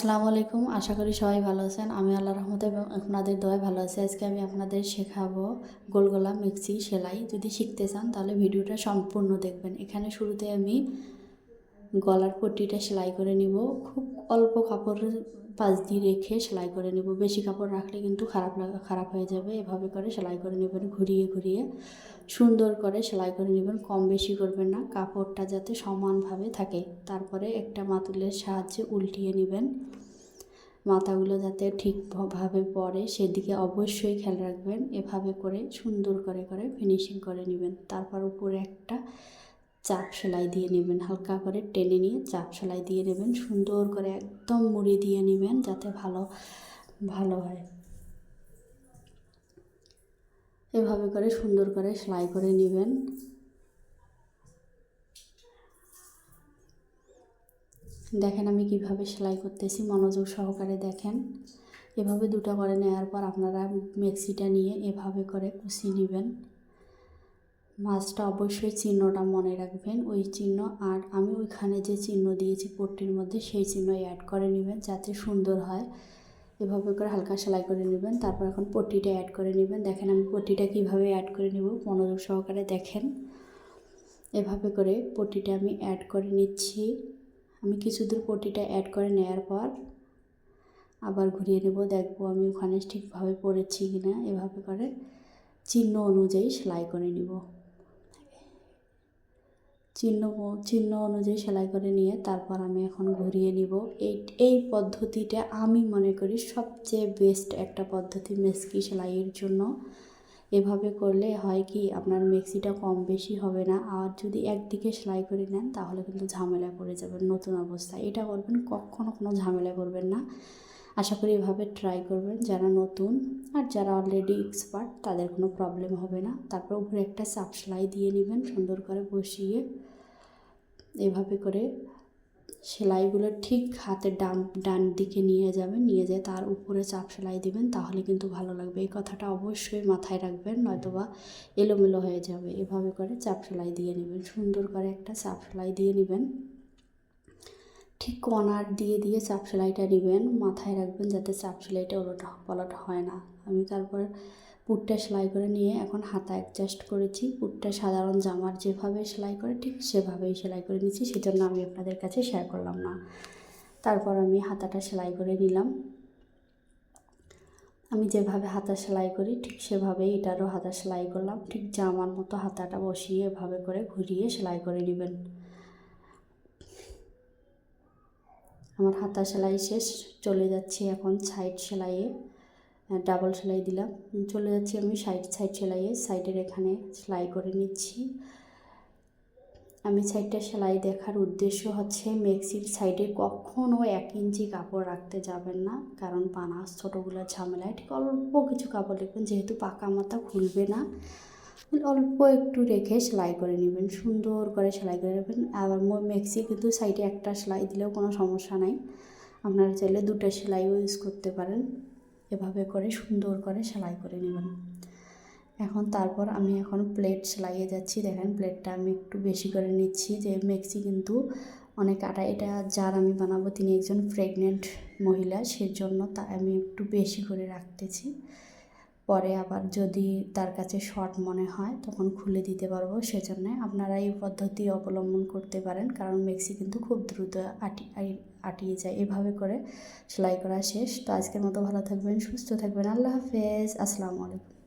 আসসালামু আলাইকুম, আশা করি সবাই ভালো আছেন। আমি আল্লাহ রহমত এবং আপনাদের দোয়ায় ভালো আছি। আজকে আমি আপনাদের শেখাবো গোলগোলা মিক্সি সেলাই। যদি শিখতে চান তাহলে ভিডিওটা সম্পূর্ণ দেখবেন। এখানে শুরুতে আমি গলার পট্টিটা সেলাই করে নিব। খুব অল্প কাপড়ের পাশ দিয়ে রেখে সেলাই করে নিব। বেশি কাপড় রাখলে কিন্তু খারাপ লাগা, খারাপ হয়ে যাবে। এভাবে করে সেলাই করে নেবেন ঘুরিয়ে ঘুরিয়ে। সুন্দর করে সেলাই করে নেবেন, কম বেশি করবেন না। কাপড়টা যাতে সমানভাবে থাকে। তারপরে একটা মাতুলের সাহায্যে উল্টিয়ে নেবেন। মাথাগুলো যাতে ঠিকভাবে পড়ে, সেদিকে অবশ্যই খেয়াল রাখবেন। এভাবে করে সুন্দর করে করে ফিনিশিং করে নেবেন। তারপর উপরে একটা চাপ সেলাই দিয়ে নেবেন, হালকা করে টেনে নিয়ে চাপ সেলাই দিয়ে নেবেন, সুন্দর করে একদম মুড়ি দিয়ে নেবেন যাতে ভালো ভালো হয়। এভাবে করে সুন্দর করে সেলাই করে নেবেন। দেখেন আমি কীভাবে সেলাই করতেছি, মনোযোগ সহকারে দেখেন। এভাবে দুটো করে নেওয়ার পর আপনারা মেক্সিটা নিয়ে এভাবে করে কুচি নেবেন। মাছটা অবশ্যই চিহ্নটা মনে রাখবেন, ওই চিহ্ন আর আমি ওইখানে যে চিহ্ন দিয়েছি পট্টির মধ্যে সেই চিহ্ন অ্যাড করে নেবেন যাতে সুন্দর হয়। এভাবে করে হালকা সেলাই করে নেবেন, তারপর এখন পট্টিটা অ্যাড করে নেবেন। দেখেন আমি পট্টিটা কীভাবে অ্যাড করে নেব, মনোযোগ সহকারে দেখেন। এভাবে করে পট্টিটা আমি অ্যাড করে নিচ্ছি। আমি কিছু দূর পট্টিটা অ্যাড করে নেওয়ার পর আবার ঘুরিয়ে নেব, দেখব আমি ওখানে ঠিকভাবে পড়েছি কি না এভাবে করে চিহ্ন অনুযায়ী সেলাই করে নিব। চিহ্ন চিহ্ন অনুযায়ী সেলাই করে নিয়ে তারপর আমি এখন ঘুরিয়ে নিব। এই এই পদ্ধতিটা আমি মনে করি সবচেয়ে বেস্ট একটা পদ্ধতি মেস্কি সেলাইয়ের জন্য। এভাবে করলে হয় কি আপনার মেক্সিটা কম বেশি হবে না, আর যদি একদিকে সেলাই করে নেন তাহলে কিন্তু ঝামেলা পড়ে যাবেন নতুন অবস্থায়। এটা করবেন কখনও কোনো ঝামেলা করবেন না। আশা করি এভাবে ট্রাই করবেন যারা নতুন আর যারা অলরেডি এক্সপার্ট তাদের কোনো প্রবলেম হবে না। তারপর উপরে একটা চাপ সেলাই দিয়ে নেবেন, সুন্দর করে বসিয়ে এভাবে করে সেলাইগুলো ঠিক হাতের ডান ডান দিকে নিয়ে যাবেন, নিয়ে যেয়ে তার উপরে চাপ সেলাই দিবেন, তাহলে কিন্তু ভালো লাগবে। এই কথাটা অবশ্যই মাথায় রাখবেন, নয়তোবা এলোমেলো হয়ে যাবে। এভাবে করে চাপ সেলাই দিয়ে নেবেন, সুন্দর করে একটা চাপ সেলাই দিয়ে নেবেন। ঠিক কর্নার দিয়ে দিয়ে চাপ সেলাইটা নেবেন মাথায় রাখবেন যাতে চাপ সেলাইটা ওলট পলট হয় না। আমি তারপর পুটটা সেলাই করে নিয়ে এখন হাতা অ্যাডজাস্ট করেছি। পুটটা সাধারণ জামার যেভাবে সেলাই করে, ঠিক সেভাবেই সেলাই করে নিচ্ছি, সেজন্য আমি আপনাদের কাছে শেয়ার করলাম না। তারপর আমি হাতাটা সেলাই করে নিলাম। আমি যেভাবে হাতা সেলাই করি, ঠিক সেভাবেই এটারও হাতা সেলাই করলাম। ঠিক জামার মতো হাতাটা বসিয়ে, এভাবে করে ঘুরিয়ে সেলাই করে নেবেন। আমার হাতা সেলাই শেষ, চলে যাচ্ছি এখন সাইড সেলাইয়ে ডাবল সেলাই দিলাম। চলে যাচ্ছি আমি সাইড সাইড সেলাইয়ে সাইডের এখানে সেলাই করে নিচ্ছি। আমি সাইডটা সেলাই দেখার উদ্দেশ্য হচ্ছে মেক্সির সাইডে কখনও এক ইঞ্চি কাপড় রাখতে যাবেন না, কারণ পানাস, ছোটোগুলো ঝামেলায়, ঠিক অল্প কিছু কাপড় রাখবেন যেহেতু পাকা মাথা খুলবে না। অল্প একটু রেখে সেলাই করে নেবেন, সুন্দর করে সেলাই করে নেবেন। আবার মেক্সি কিন্তু সাইডে একটা সেলাই দিলেও কোনো সমস্যা নাই। আপনারা চাইলে দুটো সেলাইও ইউজ করতে পারেন। এভাবে করে সুন্দর করে সেলাই করে নেবেন। এখন তারপর আমি এখন প্লেট সেলাইয়ে যাচ্ছি। দেখেন প্লেটটা আমি একটু বেশি করে নিচ্ছি যে মেক্সি কিন্তু অনেক আটা, এটা যার আমি বানাবো, তিনি একজন প্রেগনেন্ট মহিলা, সেজন্য তা আমি একটু বেশি করে রাখতেছি। পরে আবার যদি তার কাছে শর্ট মনে হয়, তখন খুলে দিতে পারব। সেজন্য আপনারা এই পদ্ধতি অবলম্বন করতে পারেন। কারণ মেক্সি কিন্তু খুব দ্রুত আটি আটিয়ে যায়। এভাবে করে সেলাই করা শেষ। তো আজকের মতো ভালো থাকবেন, সুস্থ থাকবেন। আল্লাহ হাফেজ। আসসালামু আলাইকুম।